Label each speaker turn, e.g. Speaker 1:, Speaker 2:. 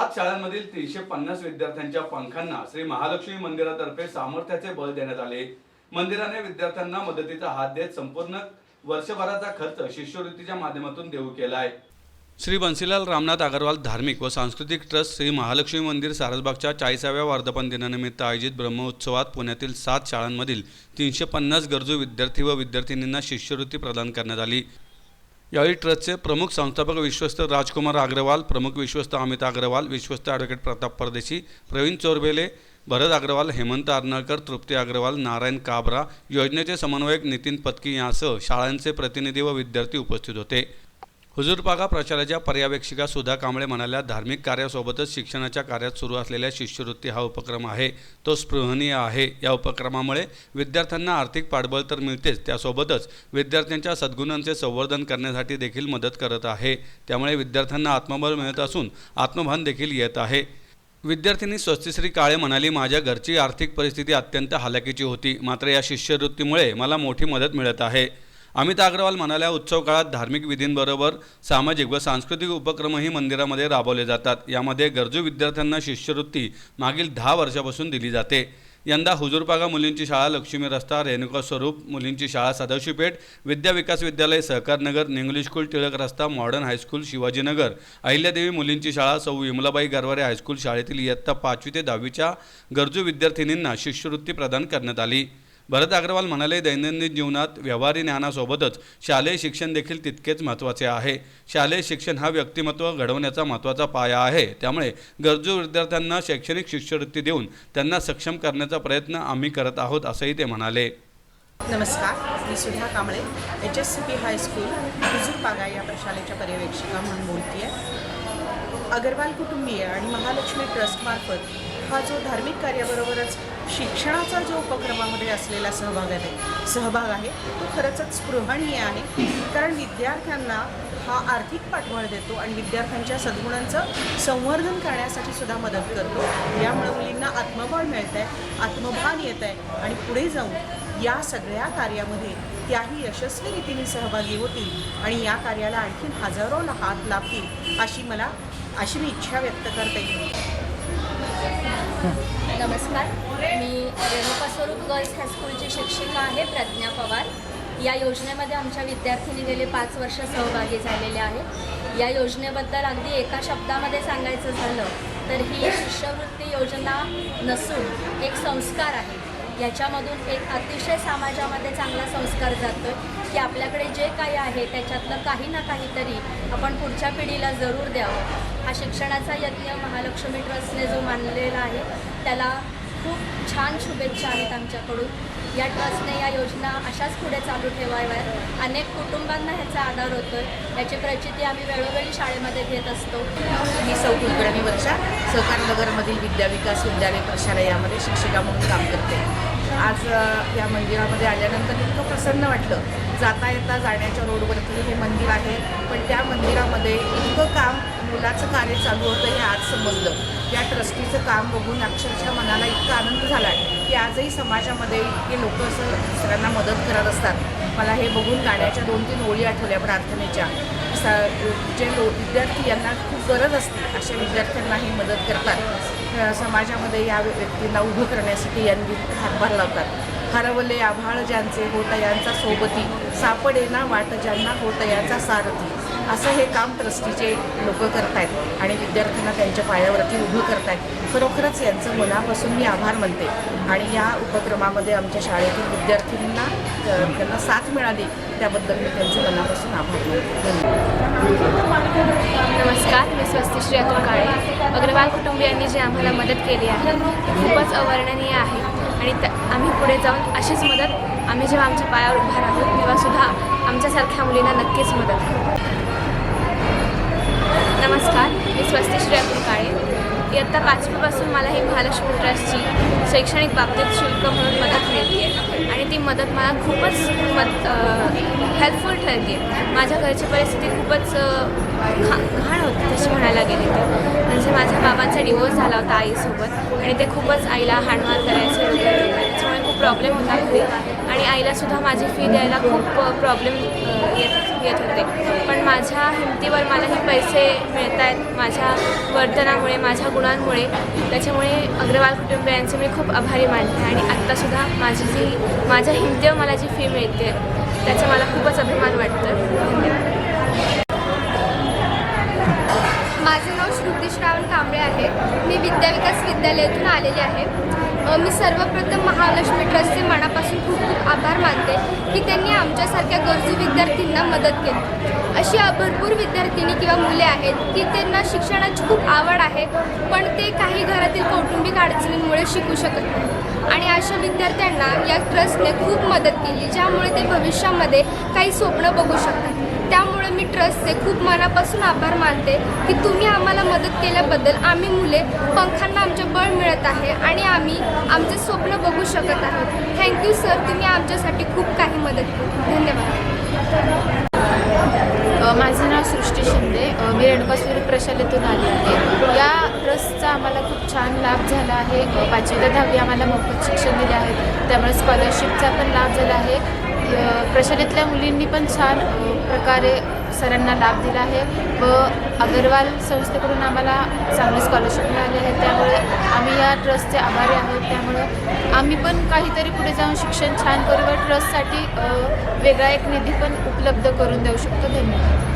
Speaker 1: सात शाळांमधील तीनशे पन्नास विद्यार्थ्यांच्या पंखांना श्री महालक्ष्मी मंदिरातर्फे सामर्थ्याचे बळ देण्यात आले. मंदिराने विद्यार्थ्यांना मदतीचा हात देत संपूर्ण वर्षभराचा खर्च शिष्यवृत्तीच्या माध्यमातून देऊ केला आहे श्री बन्सीलाल रामनाथ अगरवाल धार्मिक व सांस्कृतिक ट्रस्ट श्री महालक्ष्मी मंदिर सारसबागच्या चाळीसाव्या वर्धापन दिनानिमित्त आयोजित ब्रह्मोत्सवात पुण्यातील सात शाळांमधील तीनशे पन्नास गरजू विद्यार्थी व विद्यार्थिनींना शिष्यवृत्ती प्रदान करण्यात आली. यावेळी ट्रस्टचे प्रमुख संस्थापक विश्वस्त राजकुमार अग्रवाल प्रमुख विश्वस्त अमित अग्रवाल विश्वस्त ॲडव्होकेट प्रताप परदेशी प्रवीण चोरबेले भरत अग्रवाल हेमंत आर्नाळकर तृप्ती अग्रवाल नारायण काबरा योजनेचे समन्वयक नितीन पत्की यासह शाळांचे प्रतिनिधी व विद्यार्थी उपस्थित होते. हुजूरपागा प्रचाराच्या पर्यवेक्षिका सुधा कांबळे म्हणाल्या धार्मिक कार्यासोबतच शिक्षणाच्या कार्यात सुरू असलेल्या शिष्यवृत्ती हा उपक्रम आहे. तो स्पृहणीय आहे. या उपक्रमामुळे विद्यार्थ्यांना आर्थिक पाठबळ तर मिळतेच. त्यासोबतच विद्यार्थ्यांच्या सद्गुणांचे संवर्धन करण्यासाठी देखील मदत करत आहे. त्यामुळे विद्यार्थ्यांना आत्मबळ मिळत असून आत्मभान देखील येत आहे. विद्यार्थिनी स्वस्तिश्री काळे म्हणाली माझ्या घरची आर्थिक परिस्थिती अत्यंत हालाकीची होती. मात्र या शिष्यवृत्तीमुळे मला मोठी मदत मिळत आहे. अमित अग्रवाल म्हणाल्या उत्सव काळात धार्मिक विधींबरोबर सामाजिक व सांस्कृतिक उपक्रमही मंदिरामध्ये राबवले जातात. यामध्ये गरजू विद्यार्थ्यांना शिष्यवृत्ती मागील दहा वर्षापासून दिली जाते. यंदा हुजूरपागा मुलींची शाळा लक्ष्मी रस्ता रेणुका स्वरूप मुलींची शाळा सदाशिवपेठ विद्या विकास विद्यालय सहकारनगर निंगली स्कूल टिळक रस्ता मॉडर्न हायस्कूल शिवाजीनगर अहिल्यादेवी मुलींची शाळा सौ विमलाबाई गरवारे हायस्कूल शाळेतील इयत्ता पाचवी ते दहावीच्या गरजू विद्यार्थिनींना शिष्यवृत्ती प्रदान करण्यात आली. भरत अग्रवाल म्हणाले दैनंदिन जीवनात व्यवहारी ज्ञानासोबतच शालेय शिक्षण देखील तितकेच महत्त्वाचे आहे. शालेय शिक्षण हा व्यक्तिमत्व घडवण्याचा महत्त्वाचा पाया आहे. त्यामुळे गरजू विद्यार्थ्यांना शैक्षणिक शिष्यवृत्ती देऊन त्यांना सक्षम करण्याचा प्रयत्न आम्ही करत आहोत असंही ते म्हणाले.
Speaker 2: नमस्कार मी Sudha Kamble H S C P high school Huzurpaga या प्रशालेच्या पर्यवेक्षिका म्हणून बोलते आहे अगरवाल कुटुंबीय आणि महालक्ष्मी ट्रस्टमार्फत हा जो धार्मिक कार्याबरोबरच शिक्षणाचा जो उपक्रमामध्ये असलेला सहभाग आहे सहभाग आहे तो खरंचच स्पृहणीय आहे. कारण विद्यार्थ्यांना हा आर्थिक पाठबळ देतो आणि विद्यार्थ्यांच्या सद्गुणांचं संवर्धन करण्यासाठी सुद्धा मदत करतो. यामुळे मुलींना आत्मबळ मिळत आहे आत्मभान येत आहे आणि पुढे जाऊन या सगळ्या कार्यामध्ये त्याही यशस्वी रीतीने सहभागी होतील आणि या कार्याला आणखीन हजारो हात लाभतील अशी मला अशी मी इच्छा व्यक्त करते.
Speaker 3: नमस्कार. मी रेणुका स्वरूप गर्ल्स हायस्कूलची शिक्षिका आहे प्रज्ञा पवार. या योजनेमध्ये आमच्या विद्यार्थिनी गेले पाच वर्ष सहभागी झालेले आहे या योजनेबद्दल अगदी एका शब्दामध्ये सांगायचं झालं तर ही शिष्यवृत्ती योजना नसून एक संस्कार आहे. याच्यामधून एक अतिशय समाजामध्ये चांगला संस्कार जातो की आपल्याकडे जे काही आहे त्याच्यातलं काही ना काहीतरी आपण पुढच्या पिढीला जरूर द्यावं. हा शिक्षणाचा यज्ञ महालक्ष्मी ट्रस्टने जो मानलेला आहे त्याला खूप छान शुभेच्छा आहेत आमच्याकडून. या ट्रस्टने या योजना अशाच पुढे चालू ठेवाव्यात अनेक कुटुंबांना ह्याचा आधार होतो याची प्रचिती आम्ही वेळोवेळी शाळेमध्ये घेत असतो.
Speaker 2: मी सौ कुलकर्णी वर्षा सहकार नगरमधील विद्याविकास विद्यालय प्रशालयामध्ये शिक्षिका म्हणून काम करते. आज या मंदिरामध्ये आल्यानंतर इतकं प्रसन्न वाटलं. जाता येता जाण्याच्या रोडवरती हे मंदिर आहे. पण त्या मंदिरामध्ये इतकं काम मुलाचं कार्य चालू होतं हे आज समजलं. या ट्रस्टीचं काम बघून अक्षरशः मनाला इतका आनंद झाला आहे. की आजही समाजामध्ये इतके लोक असं दुसऱ्यांना मदत करत असतात. मला हे बघून गाण्याच्या दोन तीन ओळी आठवल्या प्रार्थनेच्या. सा जे लो विद्यार्थी यांना खूप गरज असते अशा विद्यार्थ्यांना ही मदत करतात. समाजामध्ये या व्यक्तींना उभं करण्यासाठी यांनी हातभार लावतात. हरवले आभाळ ज्यांचे होतयांचा सोबती. सापडेना वाट ज्यांना होतयाचा सारथी. असं हे काम ट्रस्टीचे लोक करतायत आणि विद्यार्थ्यांना त्यांच्या पायावरती उभं करतायत. खरोखरच यांचं मनापासून मी आभार मानते. आणि या उपक्रमामध्ये आमच्या शाळेतील विद्यार्थ्यांना त्यांना साथ मिळाली त्याबद्दल मी त्यांचे मनापासून आभार मानते.
Speaker 4: नमस्कार मी स्वस्तिश्री अतुल काळे. अग्रवाल कुटुंबियांनी जी आम्हाला मदत केली आहे ती खूपच अवर्णनीय आहे. आणि त आम्ही पुढे जाऊन अशीच मदत आम्ही जेव्हा आमच्या पायावर उभा राहू तेव्हासुद्धा आमच्यासारख्या मुलींना नक्कीच मदत करू. नमस्कार मी स्वस्तिश्री अतुल काळे. इयत्ता पाचवीपासून मला ही महालक्ष्मी ट्रस्टची शैक्षणिक बाबतीत शुल्क म्हणून मदत मिळते आणि ती मदत मला खूपच मद हेल्पफुल ठरते. माझ्या घरची परिस्थिती खूपच घा घाण होती तशी म्हणायला गेली तर. म्हणजे माझ्या बाबांचा डिवोर्स झाला होता आईसोबत आणि ते खूपच आईला हाणमार करायचे त्याच्यामुळे खूप प्रॉब्लेम होता घरी. आणि आईलासुद्धा माझी फी द्यायला खूप प्रॉब्लेम येत. येत होते. पण माझ्या हिमतीवर मला हे पैसे मिळत आहेत माझ्या वर्तनामुळे माझ्या गुणांमुळे. त्याच्यामुळे अग्रवाल कुटुंबियांचे मी खूप आभारी मानते आणि आत्तासुद्धा माझी जी माझ्या हिमतीवर मला जी फी मिळते त्याचा मला खूपच अभिमान वाटतं धन्यवाद
Speaker 5: माझं नाव श्रुती श्रावण कांबळे आहे. मी विद्याविकास विद्यालयातून आलेले आहे. मी सर्वप्रथम महालक्ष्मी ट्रस्टचे मनापासून खूप खूप आभार मानते की त्यांनी आमच्यासारख्या गरजू विद्यार्थ्यांना मदत केली. अशी भरपूर विद्यार्थिनी किंवा मुले आहेत की त्यांना शिक्षणाची खूप आवड आहे पण ते काही घरातील कौटुंबिक अडचणींमुळे शिकू शकत नाही. आणि अशा विद्यार्थ्यांना या ट्रस्टने खूप मदत केली ज्यामुळे ते भविष्यामध्ये काही स्वप्न बघू शकतात. त्यामुळे मी ट्रस्टचे खूप मनापासून आभार मानते की तुम्ही आम्हाला मदत केल्याबद्दल आम्ही मुले पंखांना आमचे बळ मिळत आहे आणि आम्ही आमचे स्वप्न बघू शकत आहोत. थँक्यू सर तुम्ही आमच्यासाठी खूप काही मदत केली. धन्यवाद.
Speaker 6: माझं नाव सृष्टी शिंदे. मी रेणुकाश्वरी प्रशालेतून आली आहे. या ट्रस्टचा आम्हाला खूप छान लाभ झाला आहे. अ, पाचवी ते दहावी आम्हाला मोफत शिक्षण दिले आहे त्यामुळे स्कॉलरशिपचा पण लाभ झाला आहे. प्रशालेतल्या मुलींनी पण छान प्रकारे सरांना लाभ दिला आहे व अगरवाल संस्थेकडून आम्हाला चांगली स्कॉलरशिप मिळाली आहे. त्यामुळे आम्ही या ट्रस्टचे आभारी आहोत. त्यामुळं आम्ही पण काहीतरी पुढे जाऊन शिक्षण छान करू व ट्रस्टसाठी वेगळा एक निधी पण उपलब्ध करून देऊ शकतो. धन्यवाद.